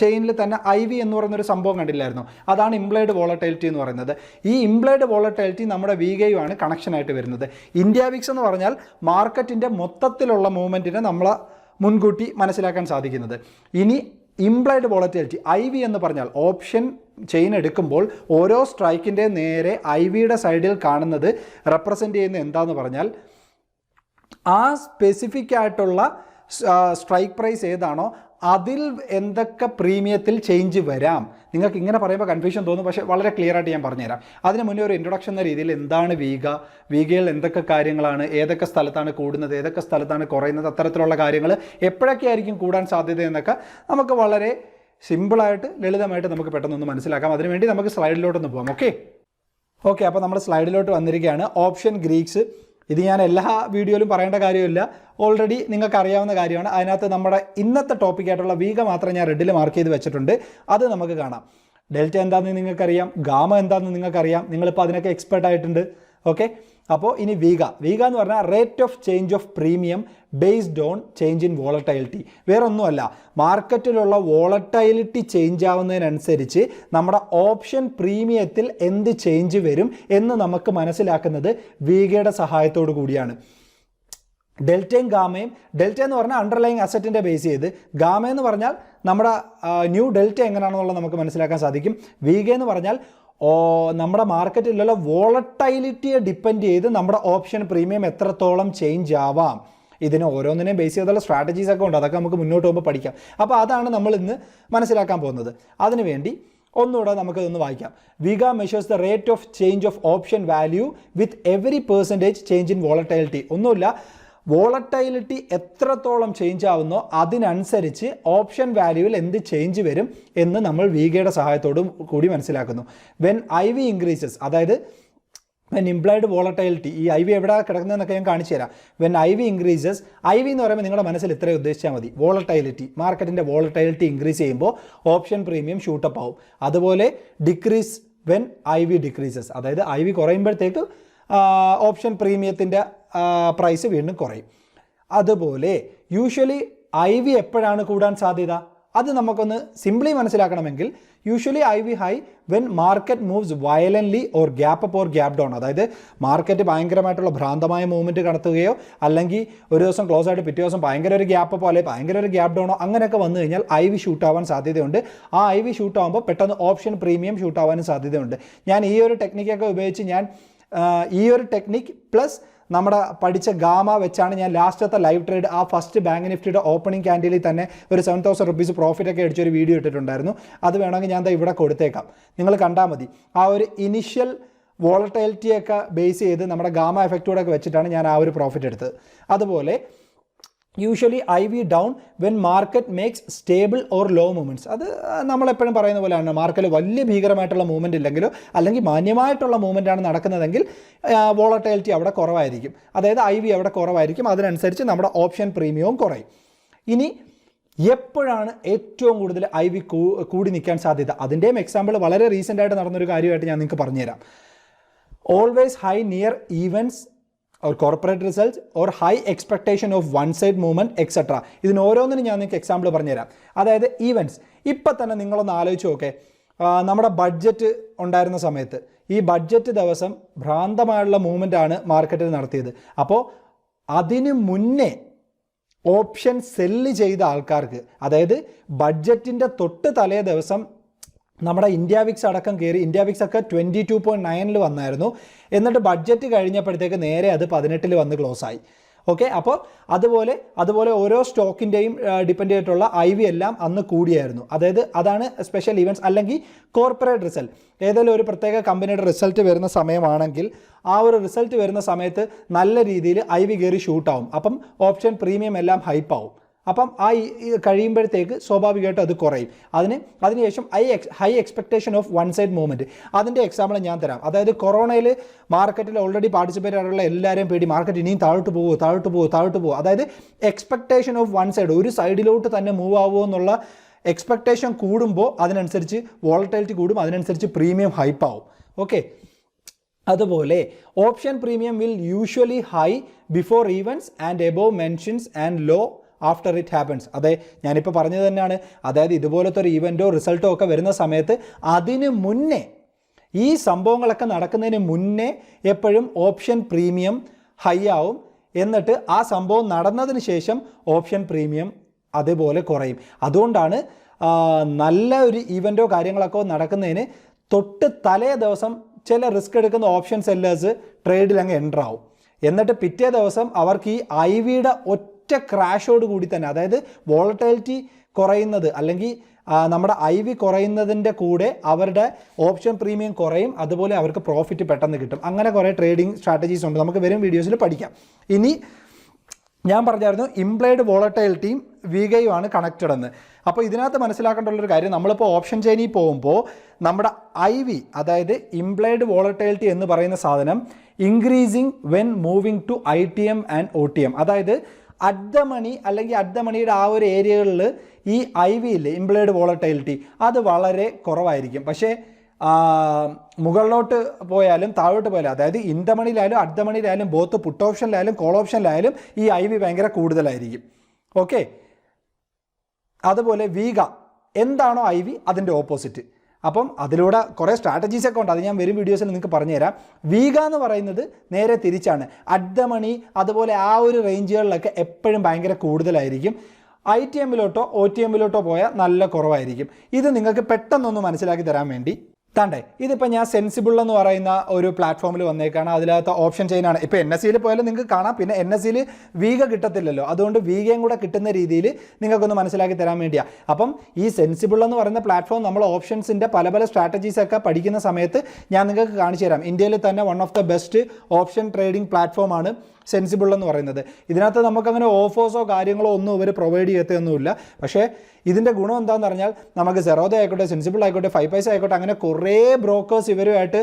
ചെയിനിൽ തന്നെ ഐ വി എന്ന് പറയുന്നൊരു സംഭവം കണ്ടില്ലായിരുന്നു? അതാണ് ഇംപ്ലൈഡ് വോളറ്റൈലിറ്റി എന്ന് പറയുന്നത്. ഈ ഇംപ്ലൈഡ് വോളട്ടൈലിറ്റി നമ്മുടെ വീഗയുമാണ് കണക്ഷനായിട്ട് വരുന്നത്. ഇന്ത്യ വിക്സ് എന്ന് പറഞ്ഞാൽ മാർക്കറ്റിന്റെ മൊത്തത്തിലുള്ള മൂവ്മെന്റിനെ നമ്മൾ മുൻകൂട്ടി മനസ്സിലാക്കാൻ സാധിക്കുന്നത്. ഇനി ഇംപ്ലൈഡ് വോളറ്റിലിറ്റി ഐ വി എന്ന് പറഞ്ഞാൽ ഓപ്ഷൻ ചെയിൻ എടുക്കുമ്പോൾ ഓരോ സ്ട്രൈക്കിന്റെ നേരെ ഐ വിയുടെ സൈഡിൽ കാണുന്നത് റെപ്രസെന്റ് ചെയ്യുന്ന എന്താന്ന് പറഞ്ഞാൽ ആ സ്പെസിഫിക് ആയിട്ടുള്ള സ്ട്രൈക്ക് പ്രൈസ് ഏതാണോ അതിൽ എന്തൊക്കെ പ്രീമിയത്തിൽ ചേഞ്ച് വരാം? നിങ്ങൾക്ക് ഇങ്ങനെ പറയുമ്പോൾ കൺഫ്യൂഷൻ തോന്നും പക്ഷേ വളരെ ക്ലിയർ ആയിട്ട് ഞാൻ പറഞ്ഞുതരാം. അതിന് മുന്നേ ഒരു ഇൻട്രൊഡക്ഷൻ എന്ന രീതിയിൽ എന്താണ് വീഗ? വീഗയിൽ എന്തൊക്കെ കാര്യങ്ങളാണ്? ഏതൊക്കെ സ്ഥലത്താണ് കൂടുന്നത്? ഏതൊക്കെ സ്ഥലത്താണ് കുറയുന്നത്? അത്തരത്തിലുള്ള കാര്യങ്ങൾ എപ്പോഴൊക്കെ ആയിരിക്കും കൂടാൻ സാധ്യത എന്നൊക്കെ നമുക്ക് വളരെ സിമ്പിളായിട്ട് ലളിതമായിട്ട് നമുക്ക് പെട്ടെന്നൊന്ന് മനസ്സിലാക്കാം. അതിനുവേണ്ടി നമുക്ക് സ്ലൈഡിലോട്ടൊന്ന് പോകാം ഓക്കെ ഓക്കെ അപ്പോൾ നമ്മൾ സ്ലൈഡിലോട്ട് വന്നിരിക്കുകയാണ്. ഓപ്ഷൻ ഗ്രീക്സ് ഇത് ഞാൻ എല്ലാ വീഡിയോയിലും പറയേണ്ട കാര്യമില്ല. ഓൾറെഡി നിങ്ങൾക്ക് അറിയാവുന്ന കാര്യമാണ്. അതിനകത്ത് നമ്മുടെ ഇന്നത്തെ ടോപ്പിക്കായിട്ടുള്ള വീഗ മാത്രം ഞാൻ റെഡിൽ മാർക്ക് ചെയ്ത് വെച്ചിട്ടുണ്ട്. അത് നമുക്ക് കാണാം. ഡെൽറ്റ എന്താണെന്ന് നിങ്ങൾക്കറിയാം. ഗാമ എന്താണെന്ന് നിങ്ങൾക്കറിയാം. നിങ്ങളിപ്പോൾ അതിനൊക്കെ എക്സ്പെർട്ട് ആയിട്ടുണ്ട്. ഓക്കെ അപ്പോൾ ഇനി വീഗ വീഗ എന്ന് പറഞ്ഞാൽ rate of change of premium based on change in volatility വേറെ ഒന്നുമല്ല മാർക്കറ്റിലുള്ള വോളറ്റൈലിറ്റി ചേഞ്ച് ആവുന്നതിനനുസരിച്ച് നമ്മുടെ ഓപ്ഷൻ പ്രീമിയത്തിൽ എന്ത് ചേഞ്ച് വരും എന്ന് നമുക്ക് മനസ്സിലാക്കുന്നത് വീഗയുടെ സഹായത്തോടു കൂടിയാണ്. ഡെൽറ്റയും ഗാമയും ഡെൽറ്റ എന്ന് പറഞ്ഞാൽ അണ്ടർലൈങ് അസറ്റിന്റെ ബേസ് ചെയ്ത്. ഗാമ എന്ന് പറഞ്ഞാൽ നമ്മുടെ ന്യൂ ഡെൽറ്റ എങ്ങനെയാണെന്നുള്ളത് നമുക്ക് മനസ്സിലാക്കാൻ സാധിക്കും. വീഗ എന്ന് പറഞ്ഞാൽ നമ്മുടെ മാർക്കറ്റിലുള്ള വോളട്ടൈലിറ്റിയെ ഡിപ്പെൻഡ് ചെയ്ത് നമ്മുടെ ഓപ്ഷൻ പ്രീമിയം എത്രത്തോളം ചേഞ്ച് ആവാം. ഇതിന് ഓരോന്നിനെയും ബേസ് ചെയ്തുള്ള സ്ട്രാറ്റജീസ് ഒക്കെ ഉണ്ട്. അതൊക്കെ നമുക്ക് മുന്നോട്ട് പോകുമ്പോൾ പഠിക്കാം. അപ്പോൾ അതാണ് നമ്മൾ ഇന്ന് മനസ്സിലാക്കാൻ പോകുന്നത്. അതിനുവേണ്ടി ഒന്നുകൂടെ നമുക്കതൊന്ന് വായിക്കാം. Vega measures the rate of change of option value with every percentage change in volatility ഒന്നുമില്ല. വോളട്ടൈലിറ്റി എത്രത്തോളം ചേഞ്ച് ആവുന്നോ അതിനനുസരിച്ച് ഓപ്ഷൻ വാല്യൂവിൽ എന്ത് ചേഞ്ച് വരും എന്ന് നമ്മൾ വീഗയുടെ സഹായത്തോടും കൂടി മനസ്സിലാക്കുന്നു. വെൻ ഐ വി ഇൻക്രീസസ് അതായത് വെൻ ഇംപ്ലൈഡ് വോളറ്റൈലിറ്റി ഈ ഐ വി എവിടെ കിടക്കുന്നതെന്നൊക്കെ ഞാൻ കാണിച്ചു തരാം. When I V increases I V എന്ന് പറയുമ്പോൾ നിങ്ങളുടെ മനസ്സിൽ ഇത്രയും ഉദ്ദേശിച്ചാൽ മതി. വോളറ്റൈലിറ്റി മാർക്കറ്റിന്റെ വോളറ്റൈലിറ്റി ഇൻക്രീസ് ചെയ്യുമ്പോൾ ഓപ്ഷൻ പ്രീമിയം ഷൂട്ടപ്പ് ആവും. അതുപോലെ decrease when I V decreases അതായത് ഐ വി കുറയുമ്പോഴത്തേക്ക് ഓപ്ഷൻ പ്രീമിയത്തിന്റെ പ്രൈസ് വീണ്ടും കുറയും. അതുപോലെ യൂഷ്വലി ഐ വി എപ്പോഴാണ് കൂടാൻ സാധ്യത? അത് നമുക്കൊന്ന് സിംപ്ലി മനസ്സിലാക്കണമെങ്കിൽ usually I V high when market moves violently or gap up or gap down അതായത് മാർക്കറ്റ് ഭയങ്കരമായിട്ടുള്ള ഭ്രാന്തമായ മൂവ്മെന്റ് നടത്തുകയോ അല്ലെങ്കിൽ ഒരു ദിവസം ക്ലോസ് ആയിട്ട് പിറ്റേ ദിവസം ഭയങ്കര ഒരു ഗ്യാപ്പ് അപ്പോ അല്ലെങ്കിൽ ഭയങ്കര ഒരു ഗ്യാപ്പ് ഡൗണോ അങ്ങനെയൊക്കെ വന്നു കഴിഞ്ഞാൽ ഐ വി ഷൂട്ട് ആവാൻ സാധ്യതയുണ്ട്. ആ ഐ വി ഷൂട്ട് ആകുമ്പോൾ പെട്ടെന്ന് ഓപ്ഷൻ പ്രീമിയം ഷൂട്ട് ആവാനും സാധ്യതയുണ്ട്. ഞാൻ ഈ ഒരു ടെക്നിക്കൊക്കെ ഉപയോഗിച്ച് ഞാൻ ഈ ഒരു ടെക്നിക്ക് പ്ലസ് നമ്മുടെ പഠിച്ച ഗാമ വെച്ചാണ് ഞാൻ ലാസ്റ്റത്തെ ലൈവ് ട്രേഡ് ആ ഫസ്റ്റ് ബാങ്ക് നിഫ്റ്റിയുടെ ഓപ്പണിംഗ് ക്യാൻഡിലിൽ തന്നെ ഒരു സെവൻ തൗസൻഡ് റുപ്പീസ് പ്രോഫിറ്റ് ഒക്കെ അടിച്ചൊരു വീഡിയോ ഇട്ടിട്ടുണ്ടായിരുന്നു. അത് വേണമെങ്കിൽ ഞാൻ ഇവിടെ കൊടുത്തേക്കാം. നിങ്ങൾ കണ്ടാൽ മതി. ആ ഒരു ഇനിഷ്യൽ വോളറ്റൈലിറ്റിയൊക്കെ ബേസ് ചെയ്ത് നമ്മുടെ ഗാമ എഫക്റ്റോടൊക്കെ വെച്ചിട്ടാണ് ഞാൻ ആ ഒരു പ്രോഫിറ്റ് എടുത്തത്. അതുപോലെ usually I V down when market makes stable or low movements അത് നമ്മളെപ്പോഴും പറയുന്ന പോലെയാണ്. മാർക്കറ്റിൽ വലിയ ഭീകരമായിട്ടുള്ള മൂവ്മെന്റ് ഇല്ലെങ്കിലോ അല്ലെങ്കിൽ മാന്യമായിട്ടുള്ള മൂവ്മെന്റ് ആണ് നടക്കുന്നതെങ്കിൽ വോളറ്റൈലിറ്റി അവിടെ കുറവായിരിക്കും. അതായത് ഐ വി അവിടെ കുറവായിരിക്കും. അതിനനുസരിച്ച് നമ്മുടെ ഓപ്ഷൻ പ്രീമിയവും കുറയും. ഇനി എപ്പോഴാണ് ഏറ്റവും കൂടുതൽ ഐ വി കൂടി നിൽക്കാൻ സാധ്യത? അതിന്റെയും എക്സാമ്പിൾ വളരെ റീസെന്റ് ആയിട്ട് നടന്നൊരു കാര്യമായിട്ട് ഞാൻ നിങ്ങൾക്ക് പറഞ്ഞുതരാം. Always high near events or corporate result or high expectation of one side movement etcetera ഇതിന് ഓരോന്നിനും ഞാൻ നിങ്ങൾക്ക് എക്സാമ്പിൾ പറഞ്ഞുതരാം. അതായത് ഈവന്റ്സ് ഇപ്പം തന്നെ നിങ്ങളൊന്ന് ആലോചിച്ച് നോക്കെ. നമ്മുടെ ബഡ്ജറ്റ് ഉണ്ടായിരുന്ന സമയത്ത് ഈ ബഡ്ജറ്റ് ദിവസം ഭ്രാന്തമായുള്ള മൂവ്മെന്റ് ആണ് മാർക്കറ്റിൽ നടത്തിയത്. അപ്പോൾ അതിന് മുന്നേ ഓപ്ഷൻ സെല്ല് ചെയ്ത ആൾക്കാർക്ക് അതായത് ബഡ്ജറ്റിന്റെ തൊട്ട് തലേ ദിവസം നമ്മുടെ ഇന്ത്യ വിക്സ് അടക്കം കയറി ഇന്ത്യ വിക്സ് ഒക്കെ ട്വന്റി ടു പോയിന്റ് നയനിൽ വന്നായിരുന്നു. എന്നിട്ട് ബഡ്ജറ്റ് കഴിഞ്ഞപ്പോഴത്തേക്ക് നേരെ അത് പതിനെട്ടിൽ വന്ന് ക്ലോസ് ആയി. ഓക്കെ അപ്പോൾ അതുപോലെ അതുപോലെ ഓരോ സ്റ്റോക്കിന്റെയും ഡിപ്പെൻഡ് ചെയ്തിട്ടുള്ള ഐ വി എല്ലാം അന്ന് കൂടിയായിരുന്നു. അതായത് അതാണ് സ്പെഷ്യൽ ഇവന്റ്സ് അല്ലെങ്കിൽ കോർപ്പറേറ്റ് റിസൾട്ട് ഏതെങ്കിലും ഒരു പ്രത്യേക കമ്പനിയുടെ റിസൾട്ട് വരുന്ന സമയമാണെങ്കിൽ ആ ഒരു റിസൾട്ട് വരുന്ന സമയത്ത് നല്ല രീതിയിൽ ഐ വി കയറി ഷൂട്ടാവും അപ്പം ഓപ്ഷൻ പ്രീമിയം എല്ലാം ഹൈപ്പ് ആവും. അപ്പം ആ കഴിയുമ്പോഴത്തേക്ക് സ്വാഭാവികമായിട്ടും അത് കുറയും. അതിന് അതിനുശേഷം I X high expectation of one side movement അതിന്റെ എക്സാമ്പിൾ ഞാൻ തരാം. അതായത് കൊറോണയിൽ മാർക്കറ്റിൽ ഓൾറെഡി പാർട്ടിസിപ്പേറ്റ് ആയിട്ടുള്ള എല്ലാവരെയും പേടി. മാർക്കറ്റ് ഇനിയും താഴോട്ട് പോകുമോ താഴോട്ട് പോകുമോ താഴോട്ട് പോകുമോ അതായത് എക്സ്പെക്ടേഷൻ ഓഫ് വൺ സൈഡ് ഒരു സൈഡിലോട്ട് തന്നെ മൂവ് ആവുമോ എന്നുള്ള എക്സ്പെക്ടേഷൻ കൂടുമ്പോൾ അതിനനുസരിച്ച് വോളറ്റൈലിറ്റി കൂടും. അതിനനുസരിച്ച് പ്രീമിയം ഹൈപ്പ് ആവും. ഓക്കെ അതുപോലെ option premium will usually high before events and above mentions and low after it happens അതെ ഞാനിപ്പോൾ പറഞ്ഞത് തന്നെയാണ്. അതായത് ഇതുപോലത്തെ ഒരു ഇവന്റോ റിസൾട്ടോ ഒക്കെ വരുന്ന സമയത്ത് അതിന് മുന്നേ ഈ സംഭവങ്ങളൊക്കെ നടക്കുന്നതിന് മുന്നേ എപ്പോഴും ഓപ്ഷൻ പ്രീമിയം ഹൈ ആവും. എന്നിട്ട് ആ സംഭവം നടന്നതിന് ശേഷം ഓപ്ഷൻ പ്രീമിയം അതേപോലെ കുറയും. അതുകൊണ്ടാണ് നല്ല ഒരു ഇവന്റോ കാര്യങ്ങളൊക്കെ നടക്കുന്നതിന് തൊട്ട് തലേ ദിവസം ചില റിസ്ക് എടുക്കുന്ന ഓപ്ഷൻ സെല്ലേഴ്സ് ട്രേഡിൽ അങ്ങ് എന്റർ ആവും. എന്നിട്ട് പിറ്റേ ദിവസം അവർക്ക് ഈ ഐ വിയുടെ ഒറ്റ ക്രാഷോട് കൂടി തന്നെ അതായത് വോളറ്റിലിറ്റി കുറയുന്നത് അല്ലെങ്കിൽ നമ്മുടെ ഐ വി കുറയുന്നതിന്റെ കൂടെ അവരുടെ ഓപ്ഷൻ പ്രീമിയം കുറയും അതുപോലെ അവർക്ക് പ്രോഫിറ്റ് പെട്ടെന്ന് കിട്ടും. അങ്ങനെ കുറേ ട്രേഡിംഗ് സ്ട്രാറ്റജീസ് ഉണ്ട്. നമുക്ക് വരും വീഡിയോസിൽ പഠിക്കാം. ഇനി ഞാൻ പറഞ്ഞായിരുന്നു ഇംപ്ലൈഡ് വോളറ്റൈലിറ്റിയും വീഗയുമാണ് കണക്റ്റഡ് എന്ന്. അപ്പോൾ ഇതിനകത്ത് മനസ്സിലാക്കേണ്ടുള്ളൊരു കാര്യം നമ്മളിപ്പോൾ ഓപ്ഷൻ ചെയിനിൽ പോകുമ്പോൾ നമ്മുടെ ഐ വി അതായത് ഇംപ്ലൈഡ് വോളറ്റൈലിറ്റി എന്ന് പറയുന്ന സാധനം increasing when moving to I T M and O T M അതായത് അറ്റ് ദ മണി അല്ലെങ്കിൽ അർദ്ധമണിയുടെ ആ ഒരു ഏരിയകളിൽ ഈ ഐ വി ഇല്ലേ ഇംപ്ലൈഡ് വോളറ്റൈലിറ്റി അത് വളരെ കുറവായിരിക്കും. പക്ഷേ മുകളിലോട്ട് പോയാലും താഴോട്ട് പോയാലും അതായത് ഇന്തമണിയിലായാലും ദ മണിയിലായാലും അറ്റ് ദ മണിയിലായാലും ബോത്ത് പുട്ട് ഓപ്ഷനിലായാലും കോൾ ഓപ്ഷനിലായാലും ഈ ഐ വി ഭയങ്കര കൂടുതലായിരിക്കും. ഓക്കെ അതുപോലെ വീഗ. എന്താണോ ഐ വി? അതിന്റെ ഓപ്പോസിറ്റ് അപ്പം അതിലൂടെ കുറേ സ്ട്രാറ്റജീസ് ഒക്കെ ഉണ്ട്. അത് ഞാൻ വരും വീഡിയോസിൽ നിങ്ങൾക്ക് പറഞ്ഞുതരാം. വീഗ എന്ന് പറയുന്നത് നേരെ തിരിച്ചാണ്. അറ്റ് മണി അതുപോലെ ആ ഒരു റേഞ്ചുകളിലൊക്കെ എപ്പോഴും ഭയങ്കര കൂടുതലായിരിക്കും. ഐ ടി എമ്മിലോട്ടോ ഒ ടി എമ്മിലോട്ടോ പോയാൽ നല്ല കുറവായിരിക്കും. ഇത് നിങ്ങൾക്ക് പെട്ടെന്നൊന്ന് മനസ്സിലാക്കി തരാൻ വേണ്ടി താണ്ടേ ഇതിപ്പോൾ ഞാൻ സെൻസിബിൾ എന്ന് പറയുന്ന ഒരു പ്ലാറ്റ്ഫോമിൽ വന്നേക്കാണ്. അതിനകത്ത് ഓപ്ഷൻ ചെയിനാണ് ഇപ്പോൾ എൻ എസ് സിയിൽ പോയാലും നിങ്ങൾക്ക് കാണാം. പിന്നെ എൻ എസ് സിയിൽ വീഗ കിട്ടത്തില്ലല്ലോ. അതുകൊണ്ട് വീഗയും കൂടെ കിട്ടുന്ന രീതിയിൽ നിങ്ങൾക്കൊന്ന് മനസ്സിലാക്കി തരാൻ വേണ്ടിയാണ് അപ്പം ഈ സെൻസിബിൾ എന്ന് പറയുന്ന പ്ലാറ്റ്ഫോം നമ്മൾ ഓപ്ഷൻസിന്റെ പല പല സ്ട്രാറ്റജീസൊക്കെ പഠിക്കുന്ന സമയത്ത് ഞാൻ നിങ്ങൾക്ക് കാണിച്ചു തരാം. ഇന്ത്യയിൽ തന്നെ one of the best option trading പ്ലാറ്റ്ഫോമാണ് സെൻസിബിൾ എന്ന് പറയുന്നത്. ഇതിനകത്ത് നമുക്കങ്ങനെ ഓഫേഴ്സോ കാര്യങ്ങളോ ഒന്നും ഇവർ പ്രൊവൈഡ് ചെയ്യത്തൊന്നുമില്ല പക്ഷേ ഇതിന്റെ ഗുണം എന്താണെന്ന് പറഞ്ഞാൽ നമുക്ക് സെറോദ ആയിക്കോട്ടെ സെൻസിബിൾ ആയിക്കോട്ടെ ഫൈവ് പൈസ ആയിക്കോട്ടെ അങ്ങനെ കുറേ ബ്രോക്കേഴ്സ് ഇവരുമായിട്ട്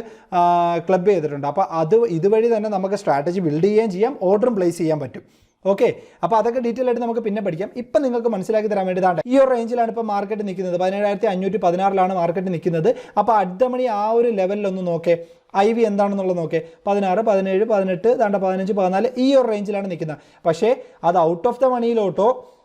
ക്ലബ് ചെയ്തിട്ടുണ്ട്. അപ്പോൾ അത് ഇതുവഴി തന്നെ നമുക്ക് സ്ട്രാറ്റജി ബിൽഡ് ചെയ്യുകയും ചെയ്യാം ഓർഡറും പ്ലേസ് ചെയ്യാൻ പറ്റും. ഓക്കെ അപ്പോൾ അതൊക്കെ ഡീറ്റെയിൽ ആയിട്ട് നമുക്ക് പിന്നെ പഠിക്കാം. ഇപ്പം നിങ്ങൾക്ക് മനസ്സിലാക്കി തരാൻ വേണ്ടിയതാണ് ഈ ഒരു റേഞ്ചിലാണ് ഇപ്പോൾ മാർക്കറ്റ് നിൽക്കുന്നത്. പതിനേഴായിരത്തി അഞ്ഞൂറ്റി പതിനാറിലാണ് മാർക്കറ്റ് നിൽക്കുന്നത്. അപ്പോൾ അടുത്ത മണി ആ ഒരു ലെവലിലൊന്ന് നോക്കേ. ഐ വി എന്താണെന്നുള്ളത് നോക്കേ. പതിനാറ് പതിനേഴ് പതിനെട്ട് താണ്ട പതിനഞ്ച് പതിനാല് ഈ ഒരു റേഞ്ചിലാണ് നിൽക്കുന്നത് പക്ഷേ അത് ഔട്ട് ഓഫ് ദ മണിയിലോട്ടോ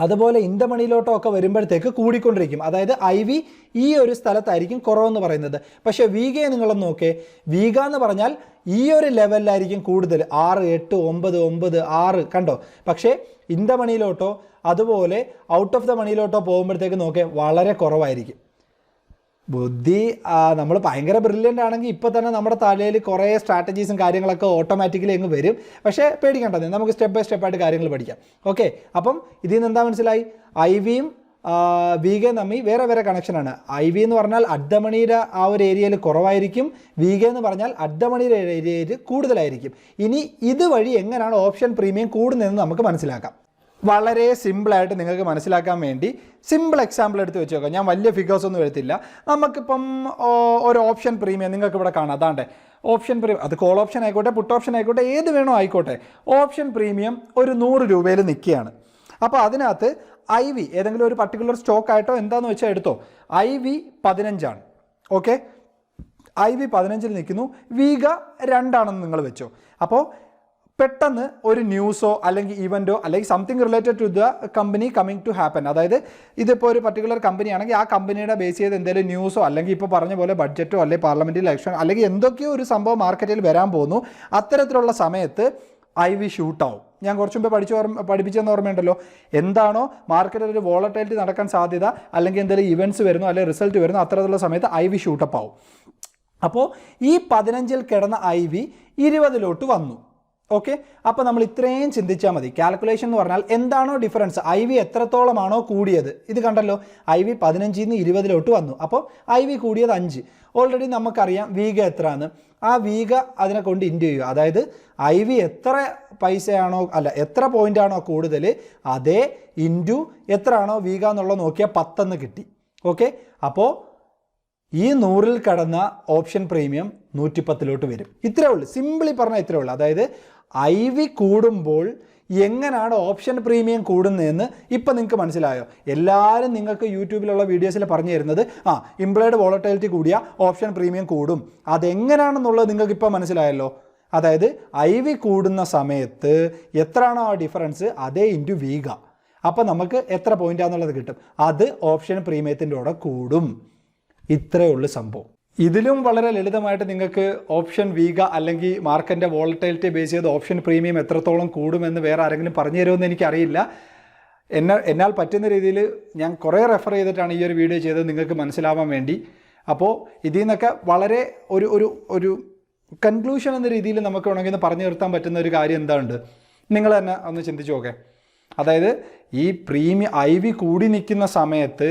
അതുപോലെ ഇന്ത മണിയിലോട്ടോ ഒക്കെ വരുമ്പോഴത്തേക്ക് കൂടിക്കൊണ്ടിരിക്കും. അതായത് ഐ വി ഈ ഒരു സ്ഥലത്തായിരിക്കും കുറവെന്ന് പറയുന്നത്. പക്ഷേ വീഗയെ നിങ്ങളൊന്ന് നോക്കേ. വീഗ എന്ന് പറഞ്ഞാൽ ഈ ഒരു ലെവലിലായിരിക്കും കൂടുതൽ. ആറ് എട്ട് ഒമ്പത് ഒമ്പത് ആറ് കണ്ടോ? പക്ഷേ ഇന്ത മണിയിലോട്ടോ അതുപോലെ ഔട്ട് ഓഫ് ദ മണിയിലോട്ടോ പോകുമ്പോഴത്തേക്ക് നോക്കേ വളരെ കുറവായിരിക്കും. ബുദ്ധി നമ്മൾ ഭയങ്കര ബ്രില്യന്റ് ആണെങ്കിൽ ഇപ്പോൾ തന്നെ നമ്മുടെ തലയിൽ കുറേ സ്ട്രാറ്റജീസും കാര്യങ്ങളൊക്കെ ഓട്ടോമാറ്റിക്കലി അങ്ങ് വരും. പക്ഷേ പേടിക്കേണ്ടത് നമുക്ക് സ്റ്റെപ്പ് ബൈ സ്റ്റെപ്പായിട്ട് കാര്യങ്ങൾ പഠിക്കാം. ഓക്കെ അപ്പം ഇതിൽ നിന്ന് എന്താ മനസ്സിലായി? ഐ വിയും വീഗ നമ്മി വേറെ വേറെ കണക്ഷനാണ് ഐ വി എന്ന് പറഞ്ഞാൽ അഡ്ഡമണിയുടെ ആ ഒരു ഏരിയയിൽ കുറവായിരിക്കും. വീഗ എന്ന് പറഞ്ഞാൽ അഡ്ഡമണിയുടെ ഏരിയയിൽ കൂടുതലായിരിക്കും. ഇനി ഇതുവഴി എങ്ങനെയാണ് ഓപ്ഷൻ പ്രീമിയം കൂടുന്നതെന്ന് നമുക്ക് മനസ്സിലാക്കാം. വളരെ സിമ്പിളായിട്ട് നിങ്ങൾക്ക് മനസ്സിലാക്കാൻ വേണ്ടി സിമ്പിൾ എക്സാമ്പിൾ എടുത്ത് വെച്ച് നോക്കാം. ഞാൻ വലിയ ഫിഗേഴ്സ് ഒന്നും എടുത്തില്ല നമുക്കിപ്പം ഒരു ഓപ്ഷൻ പ്രീമിയം നിങ്ങൾക്ക് ഇവിടെ കാണാം. അതാണ്ട്. ഓപ്ഷൻ പ്രീമിയം അത് കോൾ ഓപ്ഷൻ ആയിക്കോട്ടെ പുട്ട് ഓപ്ഷൻ ആയിക്കോട്ടെ ഏത് വേണോ ആയിക്കോട്ടെ. ഓപ്ഷൻ പ്രീമിയം ഒരു നൂറ് രൂപയിൽ നിൽക്കുകയാണ്. അപ്പോൾ അതിനകത്ത് ഐ വി ഏതെങ്കിലും ഒരു പർട്ടിക്കുലർ സ്റ്റോക്ക് ആയിട്ടോ എന്താന്ന് വെച്ചാൽ എടുത്തോ. ഐ വി പതിനഞ്ചാണ്. ഓക്കെ ഐ വി പതിനഞ്ചിൽ നിൽക്കുന്നു. വീഗ രണ്ടാണെന്ന് നിങ്ങൾ വെച്ചോ. അപ്പോൾ പെട്ടെന്ന് ഒരു ന്യൂസോ അല്ലെങ്കിൽ ഇവന്റോ അല്ലെങ്കിൽ something related to the company coming to happen. അതായത് ഇതിപ്പോൾ ഒരു പർട്ടിക്കുലർ കമ്പനിയാണെങ്കിൽ ആ കമ്പനിയുടെ ബേസ് ചെയ്ത് എന്തെങ്കിലും ന്യൂസോ അല്ലെങ്കിൽ ഇപ്പോൾ പറഞ്ഞ പോലെ ബഡ്ജറ്റോ അല്ലെങ്കിൽ പാർലമെന്റ് ഇലക്ഷൻ അല്ലെങ്കിൽ എന്തൊക്കെയോ ഒരു സംഭവം മാർക്കറ്റിൽ വരാൻ പോകുന്നു. അത്തരത്തിലുള്ള സമയത്ത് ഐ വി ഷൂട്ടാവും ഞാൻ കുറച്ച് മുമ്പ് പഠിച്ചു ഓർമ്മ പഠിപ്പിച്ചെന്ന് ഓർമ്മയുണ്ടല്ലോ. എന്താണോ മാർക്കറ്റിൽ ഒരു വോളറ്റൈലിറ്റി നടക്കാൻ സാധ്യത അല്ലെങ്കിൽ എന്തെങ്കിലും ഇവന്റ്സ് വരുന്നു അല്ലെങ്കിൽ റിസൾട്ട് വരുന്നു അത്തരത്തിലുള്ള സമയത്ത് ഐ വി ഷൂട്ടപ്പ് ആവും അപ്പോൾ ഈ പതിനഞ്ചിൽ കിടന്ന ഐ വി ഇരുപതിലോട്ട് വന്നു. ഓക്കെ അപ്പോൾ നമ്മൾ ഇത്രയും ചിന്തിച്ചാൽ മതി. കാൽക്കുലേഷൻ എന്ന് പറഞ്ഞാൽ എന്താണോ ഡിഫറൻസ് ഐ വി എത്രത്തോളമാണോ കൂടിയത്? ഇത് കണ്ടല്ലോ? ഐ വി പതിനഞ്ചിൽ നിന്ന് ഇരുപതിലോട്ട് വന്നു. അപ്പോൾ ഐ വി കൂടിയത് അഞ്ച്. ഓൾറെഡി നമുക്കറിയാം വീഗ എത്രയാണ് ആ വീഗ അതിനെ കൊണ്ട് ഇന്റു ചെയ്യുക. അതായത് ഐ വി എത്ര പൈസയാണോ അല്ല എത്ര പോയിന്റ് ആണോ കൂടുതൽ അതേ ഇന്റു എത്ര ആണോ വീഗ എന്നുള്ളത് നോക്കിയാൽ പത്തെന്ന് കിട്ടി. ഓക്കെ അപ്പോൾ ഈ നൂറിൽ കടന്ന ഓപ്ഷൻ പ്രീമിയം നൂറ്റിപ്പത്തിലോട്ട് വരും. ഇത്രേ ഉള്ളൂ. സിമ്പിളി പറഞ്ഞാൽ ഇത്രേ ഉള്ളൂ. അതായത് ഐ വി കൂടുമ്പോൾ എങ്ങനെയാണ് ഓപ്ഷൻ പ്രീമിയം കൂടുന്നതെന്ന് ഇപ്പം നിങ്ങൾക്ക് മനസ്സിലായോ? എല്ലാവരും നിങ്ങൾക്ക് യൂട്യൂബിലുള്ള വീഡിയോസിൽ പറഞ്ഞു തരുന്നത് ആ ഇംപ്ലോയിഡ് വോളറ്റിലിറ്റി കൂടിയ ഓപ്ഷൻ പ്രീമിയം കൂടും. അതെങ്ങനെയാണെന്നുള്ളത് നിങ്ങൾക്ക് ഇപ്പം മനസ്സിലായല്ലോ. അതായത് ഐ വി കൂടുന്ന സമയത്ത് എത്രയാണോ ആ ഡിഫറൻസ് അതേ ഇന്റു വീഗ അപ്പോൾ നമുക്ക് എത്ര പോയിന്റാന്നുള്ളത് കിട്ടും? അത് ഓപ്ഷൻ പ്രീമിയത്തിന്റെ കൂടെ കൂടും. ഇത്രയേ ഉള്ളൂ സംഭവം. ഇതിലും വളരെ ലളിതമായിട്ട് നിങ്ങൾക്ക് ഓപ്ഷൻ വീഗ അല്ലെങ്കിൽ മാർക്കറ്റിന്റെ വോളറ്റൈലിറ്റി ബേസ് ചെയ്ത് ഓപ്ഷൻ പ്രീമിയം എത്രത്തോളം കൂടുമെന്ന് വേറെ ആരെങ്കിലും പറഞ്ഞു തരുമെന്ന് എനിക്കറിയില്ല. എന്നെ എന്നാൽ പറ്റുന്ന രീതിയിൽ ഞാൻ കുറേ റെഫർ ചെയ്തിട്ടാണ് ഈ ഒരു വീഡിയോ ചെയ്തത്. നിങ്ങൾക്ക് മനസ്സിലാവാൻ വേണ്ടി. അപ്പോൾ ഇതിൽ നിന്നൊക്കെ വളരെ ഒരു ഒരു ഒരു കൺക്ലൂഷൻ എന്ന രീതിയിൽ നമുക്ക് വേണമെങ്കിൽ പറഞ്ഞു നിർത്താൻ പറ്റുന്ന ഒരു കാര്യം എന്താണ് നിങ്ങൾ തന്നെ ഒന്ന് ചിന്തിച്ചു നോക്കേ. അതായത് ഈ പ്രീമിയം ഐ വി കൂടി നിൽക്കുന്ന സമയത്ത്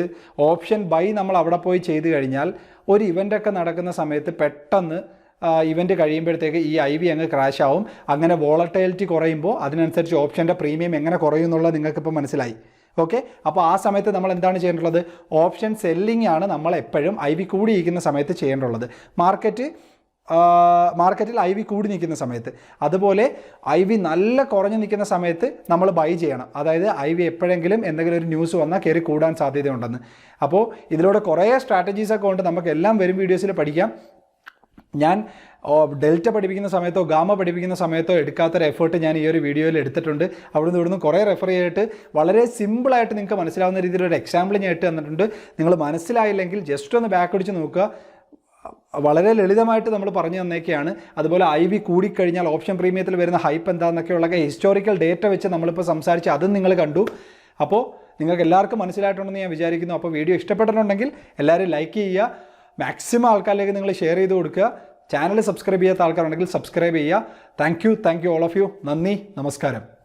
ഓപ്ഷൻ ബൈ നമ്മൾ അവിടെ പോയി ചെയ്ത് കഴിഞ്ഞാൽ ഒരു ഇവന്റൊക്കെ നടക്കുന്ന സമയത്ത് പെട്ടെന്ന് ഇവന്റ് കഴിയുമ്പോഴത്തേക്ക് ഈ ഐ വി അങ്ങ് ക്രാഷ് ആവും. അങ്ങനെ വോളറ്റൈലിറ്റി കുറയുമ്പോൾ അതിനനുസരിച്ച് ഓപ്ഷന്റെ പ്രീമിയം എങ്ങനെ കുറയും എന്നുള്ളത് നിങ്ങൾക്കിപ്പോൾ മനസ്സിലായി. ഓക്കെ അപ്പോൾ ആ സമയത്ത് നമ്മൾ എന്താണ് ചെയ്യേണ്ടത്? ഓപ്ഷൻ സെല്ലിംഗ് ആണ് നമ്മൾ എപ്പോഴും ഐ വി കൂടിയിരിക്കുന്ന സമയത്ത് ചെയ്യേണ്ടുള്ളത്. മാർക്കറ്റ് മാർക്കറ്റിൽ ഐ വി കൂടി നിൽക്കുന്ന സമയത്ത്. അതുപോലെ ഐ വി നല്ല കുറഞ്ഞു നിൽക്കുന്ന സമയത്ത് നമ്മൾ ബൈ ചെയ്യണം. അതായത് ഐ വി എപ്പോഴെങ്കിലും എന്തെങ്കിലും ഒരു ന്യൂസ് വന്നാൽ കയറി കൂടാൻ സാധ്യതയുണ്ടെന്ന്. അപ്പോൾ ഇതിലൂടെ കുറേ സ്ട്രാറ്റജീസൊക്കെ ഉണ്ട്. നമുക്ക് എല്ലാം വരും വീഡിയോസിൽ പഠിക്കാം. ഞാൻ ഡെൽറ്റ പഠിപ്പിക്കുന്ന സമയത്തോ ഗാമ പഠിപ്പിക്കുന്ന സമയത്തോ എടുക്കാത്തൊരു എഫേർട്ട് ഞാൻ ഈ ഒരു വീഡിയോയിൽ എടുത്തിട്ടുണ്ട്. അവിടുന്ന് ഇവിടുന്ന് കുറേ റെഫർ ചെയ്തിട്ട് വളരെ സിമ്പിളായിട്ട് നിങ്ങൾക്ക് മനസ്സിലാവുന്ന രീതിയിലൊരു എക്സാമ്പിൾ ഞാൻ ഇട്ട് തന്നിട്ടുണ്ട്. നിങ്ങൾ മനസ്സിലായില്ലെങ്കിൽ ജസ്റ്റ് ഒന്ന് ബാക്ക് അടിച്ച് നോക്കുക. വളരെ ലളിതമായിട്ട് നമ്മൾ പറഞ്ഞു തന്നേക്കെയാണ്. അതുപോലെ ഐ വി കൂടിക്കഴിഞ്ഞാൽ ഓപ്ഷൻ പ്രീമിയത്തിൽ വരുന്ന ഹൈപ്പ് എന്താണെന്നൊക്കെയുള്ളൊക്കെ ഹിസ്റ്റോറിക്കൽ ഡേറ്റ വെച്ച് നമ്മളിപ്പോൾ സംസാരിച്ച് അതും നിങ്ങൾ കണ്ടു. അപ്പോൾ നിങ്ങൾക്ക് എല്ലാവർക്കും മനസ്സിലായിട്ടുണ്ടെന്ന് ഞാൻ വിചാരിക്കുന്നു. അപ്പോൾ വീഡിയോ ഇഷ്ടപ്പെട്ടിട്ടുണ്ടെങ്കിൽ എല്ലാവരും ലൈക്ക് ചെയ്യുക. മാക്സിമം ആൾക്കാരിലേക്ക് നിങ്ങൾ ഷെയർ ചെയ്ത് കൊടുക്കുക. ചാനൽ സബ്സ്ക്രൈബ് ചെയ്യാത്ത ആൾക്കാരുണ്ടെങ്കിൽ സബ്സ്ക്രൈബ് ചെയ്യുക. Thank you thank you all of you നന്ദി നമസ്കാരം.